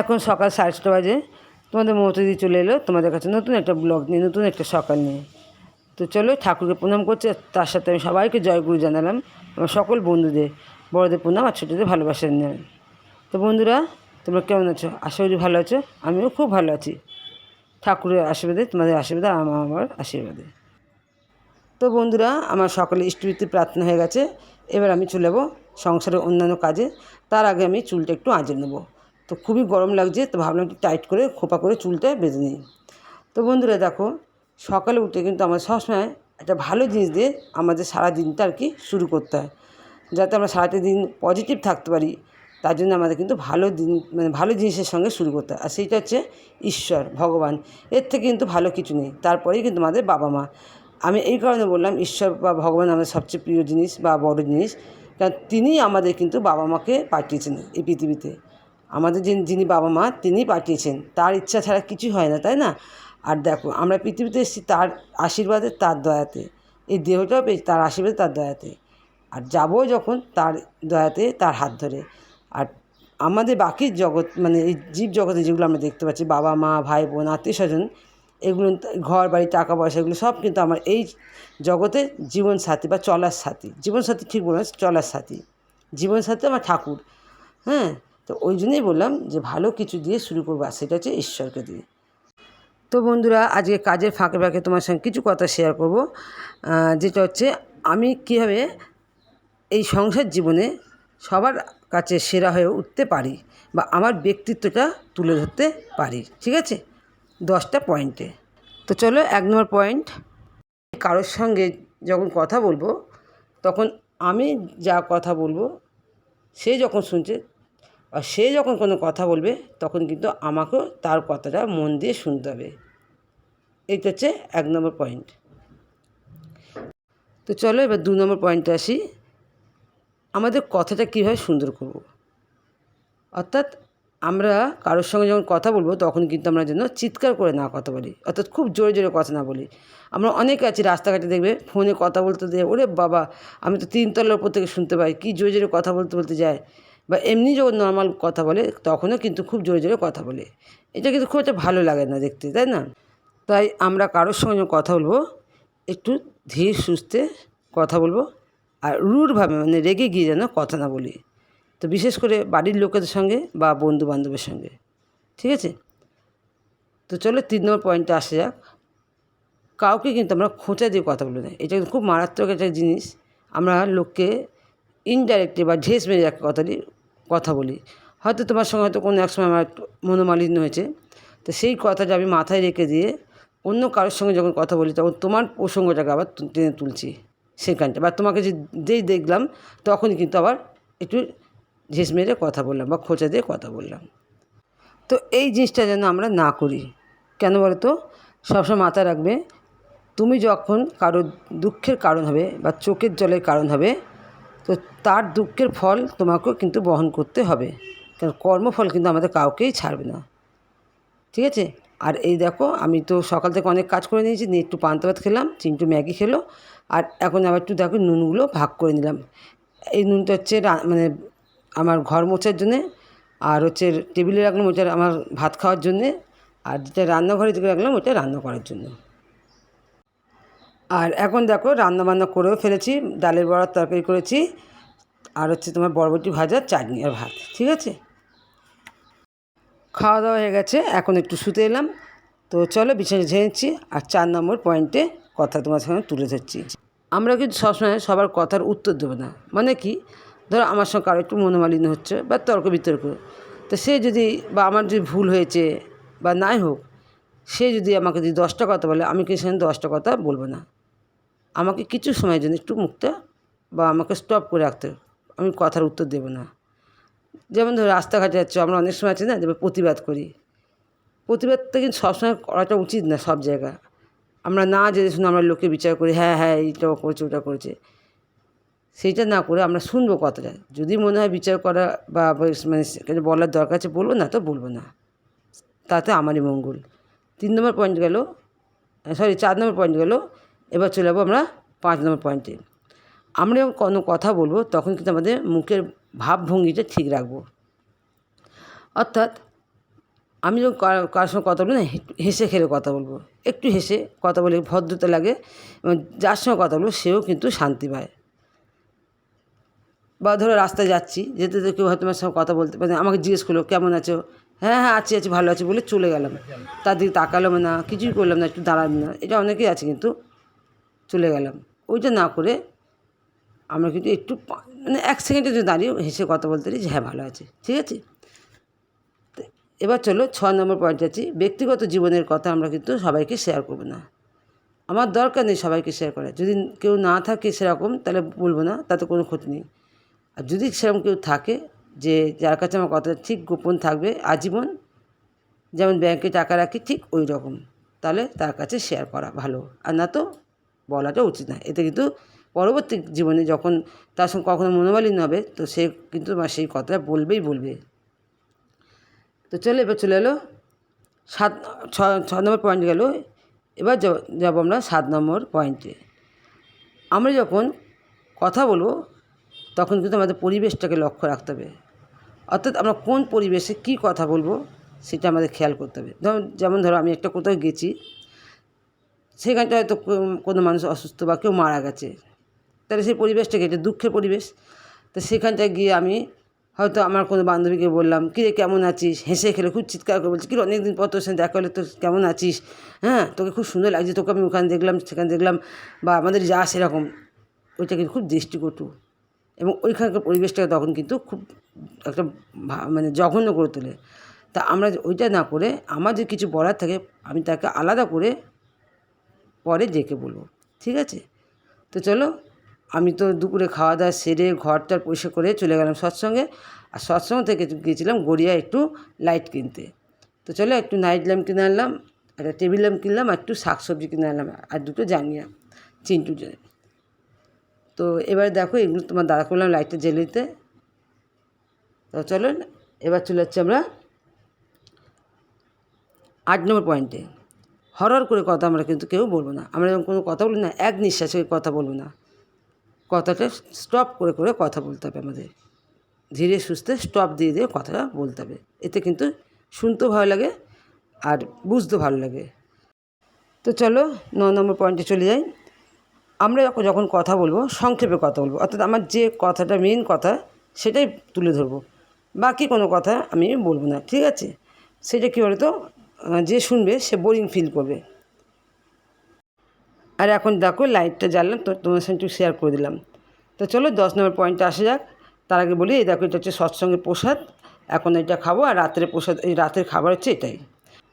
এখন সকাল সাড়ে ছটা বাজে। তোমাদের মমতাদি চলে এলো, তোমাদের কাছে নতুন একটা ব্লগ নিয়ে, নতুন একটা সকাল নিয়ে। তো চলো ঠাকুরকে প্রণাম করছে তার সাথে আমি সবাইকে জয়গুরু জানালাম, আমার সকল বন্ধুদের, বড়দের প্রণাম আর ছোটোদের ভালোবাসা নিলাম তো বন্ধুরা, তোমরা কেমন আছো? আশা করি ভালো আছো, আমিও খুব ভালো আছি। ঠাকুরের আশীর্বাদে, তোমাদের আশীর্বাদে, আমার আমার আশীর্বাদে। তো বন্ধুরা, আমার সকালে ইষ্টবৃত্তি প্রার্থনা হয়ে গেছে। এবার আমি চলে যাব সংসারের অন্যান্য কাজে। তার আগে আমি চুলটা একটু আঁচড়ে নেব। তো খুবই গরম লাগছে, তো ভাবলাম একটু টাইট করে খোপা করে চুলটা বেঁধে নিই। তো বন্ধুরা দেখো, সকালে উঠে কিন্তু আমার সবসময় একটা ভালো জিনিস দিয়ে আমাদের সারা দিনটা আর কি শুরু করতে হয়। যাতে আমরা সারাটা দিন পজিটিভ থাকতে পারি, তার জন্য আমাদের কিন্তু ভালো দিন মানে ভালো জিনিসের সঙ্গে শুরু করতে হয়। আর সেইটা হচ্ছে ঈশ্বর, ভগবান, এর থেকে কিন্তু ভালো কিছু নেই। তারপরেই কিন্তু আমাদের বাবা মা। আমি এই কারণে বললাম, ঈশ্বর বা ভগবান আমাদের সবচেয়ে প্রিয় জিনিস বা বড় জিনিস, কারণ তিনি আমাদের কিন্তু বাবা মাকে পাঠিয়েছেন এই পৃথিবীতে। আমাদের যিনি যিনি বাবা মা তিনি পাঠিয়েছেন। তার ইচ্ছা ছাড়া কিছুই হয় না, তাই না? আর দেখো, আমরা পৃথিবীতে এসেছি তার আশীর্বাদে, তার দয়াতে। এই দেহটাও পেয়েছি, তার আশীর্বাদে, তার দয়াতে। আর যাব যখন তার দয়াতে, তার হাত ধরে। আর আমাদের বাকি জগৎ মানে এই জীব জগতে যেগুলো আমরা দেখতে পাচ্ছি, বাবা মা, ভাই বোন, আত্মীয় স্বজন, এগুলো ঘর বাড়ি, টাকা পয়সা, এগুলো সব কিন্তু আমার এই জগতে জীবন সাথী বা চলার সাথী। জীবন সাথী ঠিক বললাম চলার সাথী। জীবন সাথী আমার ঠাকুর। হ্যাঁ? তো ওই জন্যই বললাম যে ভালো কিছু দিয়ে শুরু করব, আর সেটা হচ্ছে ঈশ্বরকে দিয়ে। তো বন্ধুরা, আজকে কাজের ফাঁকে ফাঁকে তোমার সঙ্গে কিছু কথা শেয়ার করব যেটা হচ্ছে আমি কীভাবে এই সংসার জীবনে সবার কাছে সেরা হয়ে উঠতে পারি বা আমার ব্যক্তিত্বটা তুলে ধরতে পারি, ঠিক আছে? দশটা পয়েন্টে। তো চলো, এক নম্বর পয়েন্ট, কারোর সঙ্গে যখন কথা বলব, তখন আমি যা কথা বলব, সে যখন শুনছে আর সে যখন কোনো কথা বলবে, তখন কিন্তু আমাকেও তার কথাটা মন দিয়ে শুনতে হবে। এইটা হচ্ছে এক নম্বর পয়েন্ট তো চলো এবার দু নম্বর পয়েন্টে আসি। আমাদের কথাটা কীভাবে সুন্দর করব। অর্থাৎ আমরা কারোর সঙ্গে যখন কথা বলব, তখন কিন্তু আমরা যেন চিৎকার করে না কথা বলি, অর্থাৎ খুব জোরে জোরে কথা না বলি। আমরা অনেকে আছি রাস্তাঘাটে দেখবে, ফোনে কথা বলতে দিয়ে, ওরে বাবা, আমি তো তিনতলার ওপর থেকে শুনতে পাই, কী জোরে জোরে কথা বলতে বলতে যায়? বা এমনি যখন নর্মাল কথা বলে, তখনও কিন্তু খুব জোরে জোরে কথা বলে। এটা কিন্তু খুব একটা ভালো লাগে না দেখতে, তাই না? তাই আমরা কারোর সঙ্গে কথা বলব, একটু ধীর সুস্থে কথা বলব আর রুড়ভাবে মানে রেগে গিয়ে যেন কথা না বলি। তো বিশেষ করে বাড়ির লোকেদের সঙ্গে বা বন্ধু বান্ধবের সঙ্গে, ঠিক আছে? তো চলো তিন নম্বর পয়েন্টে আসা যাক। কাউকে কিন্তু আমরা খোঁচা দিয়ে কথা বলি না। এটা কিন্তু খুব মারাত্মক একটা জিনিস। আমরা লোককে ইনডাইরেক্টলি বা ঝেস মেরে একটা কথা দিয়ে কথা বলি। হয়তো তোমার সঙ্গে হয়তো কোনো এক সময় আমার মনোমালিন্য হয়েছে। তো সেই কথাটা আমি মাথায় রেখে দিয়ে অন্য কারোর সঙ্গে যখন কথা বলি, তখন তোমার প্রসঙ্গটাকে আবার টেনে তুলছি সেখানটা বা তোমাকে যে যেই দেখলাম, তখনই কিন্তু আবার একটু ঝেস মেরে কথা বললাম বা খোঁচা দিয়ে কথা বললাম। তো এই জিনিসটা যেন আমরা না করি। কেন বলো তো সবসময় মাথায় রাখবে, তুমি যখন কারোর দুঃখের কারণ হবে বা চোখের জলের কারণ হবে তো তার দুঃখের ফল তোমাকেও কিন্তু বহন করতে হবে। কারণ কর্মফল কিন্তু আমাদের কাউকেই ছাড়বে না। ঠিক আছে? আর এই দেখো, আমি তো সকাল থেকে অনেক কাজ করে নিয়েছি। নিয়ে একটু পান্তা ভাত খেলাম চিন্টু ম্যাগি খেলো, আর এখন আবার একটু দেখো নুনগুলো ভাগ করে নিলাম। এই নুনটা হচ্ছে মানে আমার ঘর মোছার জন্যে, আর হচ্ছে টেবিলে রাখলাম ওটা আমার ভাত খাওয়ার জন্যে, আর যেটা রান্নাঘরে যেটা রাখলাম ওটা রান্না করার জন্য। আর এখন দেখো রান্নাবান্না করেও ফেলেছি, ডালের বড়ার তরকারি করেছি, আর হচ্ছে তোমার বরবটি ভাজা, চাটনি আর ভাত, ঠিক আছে? খাওয়া দাওয়া হয়ে গেছে, এখন একটু শুতে এলাম। তো চলো বিছানা ঝেড়েছি আর চার নম্বর পয়েন্টে কথা তোমার সঙ্গে তুলে ধরছি। আমরা কিন্তু সবসময় সবার কথার উত্তর দেবো না। মানে কি? ধরো আমার সঙ্গে কারও একটু মনোমালিন্য হচ্ছে বা তর্ক বিতর্ক। তো সে যদি বা আমার যদি ভুল হয়েছে বা নাই হোক, সে যদি আমাকে যদি দশটা কথা বলে, আমি কিন্তু সেখানে দশটা কথা বলব না। আমাকে কিছু সময়ের জন্য একটু মুখটা বা আমাকে স্টপ করে রাখতে আমি কথার উত্তর দেবো না। যেমন ধরো রাস্তাঘাটে যাচ্ছ, আমরা অনেক সময় আছে না যে প্রতিবাদ করি। প্রতিবাদটা কিন্তু সবসময় করাটা উচিত না সব জায়গা। আমরা না জেনে শুনে আমরা লোকে বিচার করি হ্যাঁ হ্যাঁ এইটা করেছে, ওটা করেছে। সেইটা না করে আমরা শুনব কথাটা। যদি মনে হয় বিচার করা বা মানে বলার দরকার আছে, বলব না তো বলব না। তাতে আমারই মঙ্গল। তিন নম্বর পয়েন্ট গেল সরি চার নম্বর পয়েন্ট গেল এবার চলে যাব আমরা পাঁচ নম্বর পয়েন্টে আমরা যখন কোনো কথা বলব, তখন কিন্তু আমাদের মুখের ভাবভঙ্গিটা ঠিক রাখব। অর্থাৎ আমি যখন কার- সঙ্গে কথা বলি না হেসে খেলে কথা বলব। একটু হেসে কথা বলে ভদ্রতা লাগে এবং যার সঙ্গে কথা বলব, সেও কিন্তু শান্তি পায়। বা ধরো রাস্তায় যাচ্ছি, যেতে যেতে কেউ হয়তো আমার সঙ্গে কথা বলতে মানে আমাকে জিজ্ঞেস করল, কেমন আছো? হ্যাঁ হ্যাঁ আছি আছি, ভালো আছি বলে চলে গেলাম। তার দিকে তাকালাম না, কিছুই করলাম না, একটু দাঁড়ালাম না। এটা অনেকেই আছে কিন্তু চলে গেলাম। ওইটা না করে আমরা কিন্তু একটু মানে এক সেকেন্ডে যদি দাঁড়িয়ে হেসে কথা বলতে পারি যে হ্যাঁ ভালো আছে। ঠিক আছে? এবার চলো ছ নম্বর পয়েন্ট আছি ব্যক্তিগত জীবনের কথা আমরা কিন্তু সবাইকে শেয়ার করব না। আমার দরকার নেই সবাইকে শেয়ার করা যদি কেউ না থাকে সেরকম, তাহলে বলব না, তাতে কোনো ক্ষতি নেই। আর যদি সেরকম কেউ থাকে যে, যার কাছে আমার কথা ঠিক গোপন থাকবে, আজীবন, যেমন ব্যাংকে টাকা রাখি, ঠিক ওই রকম। তাহলে তার কাছে শেয়ার করা ভালো। আর না তো বলাটা উচিত না এতে কিন্তু পরবর্তী জীবনে যখন তার সঙ্গে কখনো মনোমালিন্য হবে, তো সে কিন্তু সেই কথাটা বলবেই বলবে। তো চলে এবার চলে এলো সাত, ছ নম্বর পয়েন্ট গেল। এবার যাব- আমরা সাত নম্বর পয়েন্টে আমরা যখন কথা বলব, তখন কিন্তু আমাদের পরিবেশটাকে লক্ষ্য রাখতে হবে। অর্থাৎ আমরা কোন পরিবেশে কী কথা বলব, সেটা আমাদের খেয়াল করতে হবে। যেমন ধরো আমি একটা কোথাও গেছি সেখানটা হয়তো কোনো মানুষ অসুস্থ বা কেউ মারা গেছে। তাহলে সেই পরিবেশটাকে, এটা দুঃখের পরিবেশ। তো সেখানটায় গিয়ে আমি হয়তো আমার কোনো বান্ধবীকে বললাম, কিরে, কেমন আছিস? হেসে খেলে খুব চিৎকার করে বলছি, কিরে অনেক দিন পর তোর সঙ্গে দেখা হলে তো কেমন আছিস? হ্যাঁ তোকে খুব সুন্দর লাগছে, তোকে আমি ওখানে দেখলাম, সেখানে দেখলাম, বা আমাদের যা সেরকম, ওইটা কিন্তু খুব দৃষ্টিকটু। এবং ওইখানকার পরিবেশটাকে তখন কিন্তু খুব একটা মানে জঘন্য করে তোলে। তা আমরা ওইটা না করে আমার যে কিছু বলার থাকে, আমি তাকে আলাদা করে পরে ডেকে বলব, ঠিক আছে? তো চলো, আমি তো দুপুরে খাওয়া দাওয়া সেরে ঘরটার পরিষ্কার করে চলে গেলাম সৎসঙ্গে। আর সৎসঙ্গ থেকে গিয়েছিলাম গড়িয়া একটু লাইট কিনতে। তো চলো, একটু নাইট ল্যাম্প কিনে আনলাম, একটা টেবিল ল্যাম্প কিনলাম, আর একটু শাক সবজি কিনে আনলাম, আর দুটো জানিয়া চিন্টু তো এবারে দেখো, এগুলো তোমার দাদা করলাম লাইটটা জ্বেলে দিতে তো চলো, এবার চলে যাচ্ছি আমরা আট নম্বর পয়েন্টে হরর করে কথা আমরা কিন্তু কেউ বলব না। আমরা যখন কোনো কথা বলি না, এক নিঃশ্বাসে কথা বলব না। কথাটা স্টপ করে করে কথা বলতে হবে আমাদের। ধীরে সুস্থে স্টপ দিয়ে দিয়ে কথাটা বলতে হবে। এতে কিন্তু শুনতেও ভালো লাগে আর বুঝতেও ভালো লাগে। তো চলো, ন নম্বর পয়েন্টে চলে যাই। আমরা যখন কথা বলব, সংক্ষেপে কথা বলব, অর্থাৎ আমার যে কথাটা মেন কথা, সেটাই তুলে ধরবো। বাকি কোনো কথা আমি বলব না, ঠিক আছে? সেটা কী বলতো? যে শুনবে সে বোরিং ফিল করবে। আর এখন দেখো লাইটটা জ্বাললাম, তো তোমার সঙ্গে একটু শেয়ার করে দিলাম। তো চলো দশ নম্বর পয়েন্টে আসা যাক। তার আগে বলি, এই দেখো এটা হচ্ছে সৎসঙ্গের প্রসাদ। এখন এটা খাব, আর রাতের প্রসাদ, এই রাতের খাবার হচ্ছে এটাই।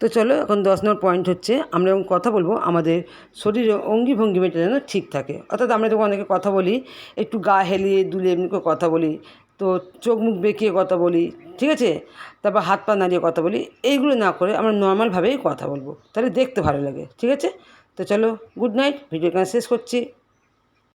তো চলো এখন দশ নম্বর পয়েন্ট হচ্ছে, আমরা যখন কথা বলব, আমাদের শরীরে অঙ্গি ভঙ্গিমাটা যেন ঠিক থাকে। অর্থাৎ আমরা যখন অনেকে কথা বলি, একটু গা হেলিয়ে দুলে এমনি করে কথা বলি তো চোখ মুখ বেঁকিয়ে কথা বলি, ঠিক আছে? তারপর হাত পা নাড়িয়ে কথা বলি, এইগুলো না করে আমরা নর্মালভাবেই কথা বলব। তাহলে দেখতে ভালো লাগে, ঠিক আছে? তো চলো গুড নাইট ভিডিও এখানে শেষ করছি।